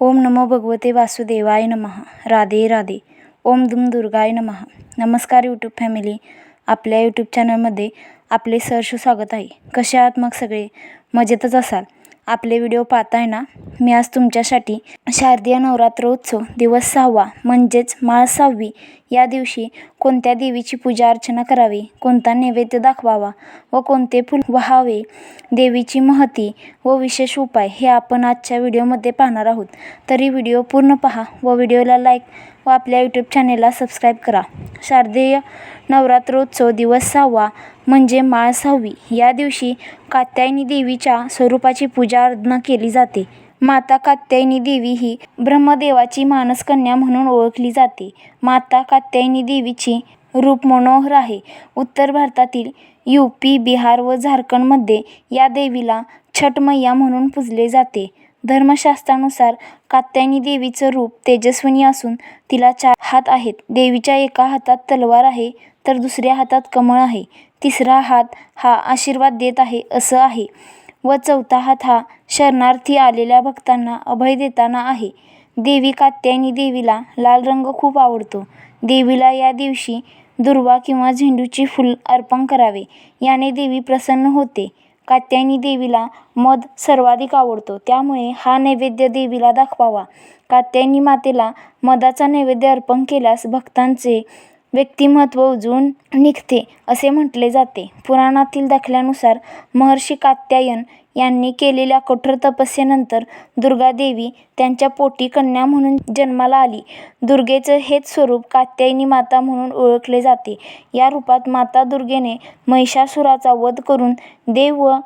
ओम नमो भगवते वासुदेवाय नमः. राधे राधे. ओम दुम दुर्गाय नमः. नमस्कार यूट्यूब फॅमिली आपल्या यूट्यूब चॅनलमध्ये आपले सहर्ष स्वागत आहे. कसे आहात मग सगळे? मजेतच असाल? आपले व्हिडिओ पाहताय ना? मी आज तुमच्यासाठी शारदीय नवरात्रोत्सव दिवस सहावा म्हणजेच माळ सहावी या दिवशी कोणत्या देवीची पूजा अर्चना करावी कोणता नैवेद्य दाखवावा व कोणते फूल व्हावे देवीची महती व विशेष उपाय हे आपण आजच्या व्हिडिओमध्ये पाहणार आहोत. तरी व्हिडिओ पूर्ण पहा व व्हिडिओला लाईक व आपल्या यूट्यूब चॅनेलला सबस्क्राईब करा. शारदीय नवरात्रोत्सव दिवस सहावा म्हणजे माळ सहावी. या दिवशी कात्यायनी देवीच्या स्वरूपाची पूजा अर्चना केली जाते. माता कात्यायनी देवी ही ब्रह्मदेवाची मानसकन्या म्हणून ओळखली जाते. माता कात्यायनी देवीची रूप मनोहर आहे. उत्तर भारतातील यू पी बिहार व झारखंडमध्ये या देवीला छठ मैया म्हणून पूजले जाते. धर्मशास्त्रानुसार कात्यायनी देवीचं रूप तेजस्विनी असून तिला चार हात आहेत. देवीच्या एका हातात तलवार आहे तर दुसऱ्या हातात कमळ आहे. तिसरा हात हा आशीर्वाद देत आहे असं आहे. व चौथा हात हा शरणार्थी आलेल्या भक्तांना अभय देताना आहे. देवी कात्यायनी देवीला लाल रंग खूप आवडतो. देवीला या दिवशी दुर्वा किंवा झेंडूची फूल अर्पण करावे. याने देवी प्रसन्न होते. कात्यायनी देवीला मध सर्वाधिक आवडतो. त्यामुळे हा नैवेद्य देवीला दाखवावा. कात्यायनी मातेला मधाचा नैवेद्य अर्पण केल्यास भक्तांचे व्यक्तिमत्व उजळून निघते असे म्हटले जाते. पुराणातील दाखल्यानुसार महर्षी कात्यायन यांनी केलेल्या कठोर तपस्येनंतर दुर्गादेवी त्यांच्या पोटी कन्या म्हणून जन्माला आली. दुर्गेचं हेच स्वरूप कात्यायनी माता म्हणून ओळखले जाते. या रूपात माता दुर्गेने महिषासुराचा वध करून देव व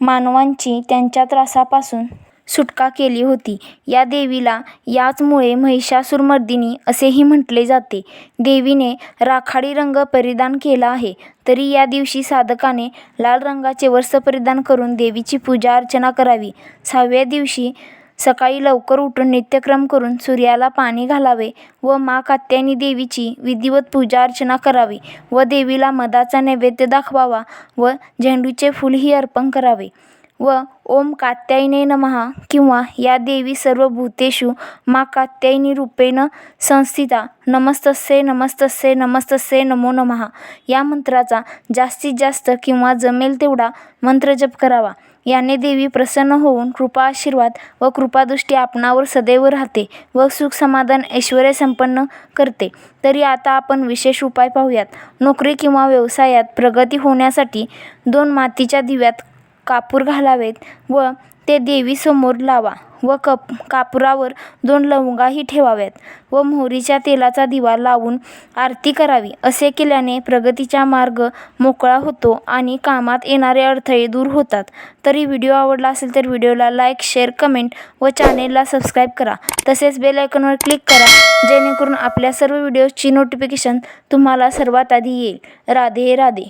मानवांची त्यांच्या त्रासापासून सुटका केली होती. या देवीला याचमुळे महिषासुरमर्दिनी असेही म्हटले जाते. देवीने राखाडी रंग परिधान केला आहे. तरी या दिवशी साधकाने लाल रंगाचे वस्त्र परिधान करून देवीची पूजा अर्चना करावी. सहाव्या दिवशी सकाळी लवकर उठून नित्यक्रम करून सूर्याला पाणी घालावे व मा कात्यायनी देवीची विधिवत पूजा अर्चना करावी व देवीला मधाचा नैवेद्य दाखवावा व झेंडूचे फूलही अर्पण करावे. व ओम कात्यायने नमः किंवा या देवी सर्व भूतेषु मा कात्यायनी रूपेण संस्थिता. नमस्तस्यै नमस्तस्ये नमस्तस्यै नमो नमः. या मंत्राचा जास्तीत जास्त किंवा जमेल तेवढा मंत्रजप करावा. याने देवी प्रसन्न होऊन कृपा आशीर्वाद व कृपादृष्टी आपणावर सदैव राहते व सुख समाधान ऐश्वर्य संपन्न करते. तरी आता आपण विशेष उपाय पाहूयात. नोकरी किंवा व्यवसायात प्रगती होण्यासाठी दोन मातीच्या दिव्यात कापूर घालावेत व ते देवीसमोर लावा व कप कापुरावर दोन लवंगाही ठेवाव्यात व मोहरीच्या तेलाचा दिवा लावून आरती करावी. असे केल्याने प्रगतीचा मार्ग मोकळा होतो आणि कामात येणारे अडथळे दूर होतात. तरी व्हिडिओ आवडला असेल तर व्हिडिओला लाईक शेअर कमेंट व चॅनेलला सबस्क्राईब करा. तसेच बेल आयकॉनवर क्लिक करा जेणेकरून आपल्या सर्व व्हिडिओजची नोटिफिकेशन तुम्हाला सर्वात आधी येईल. राधे राधे.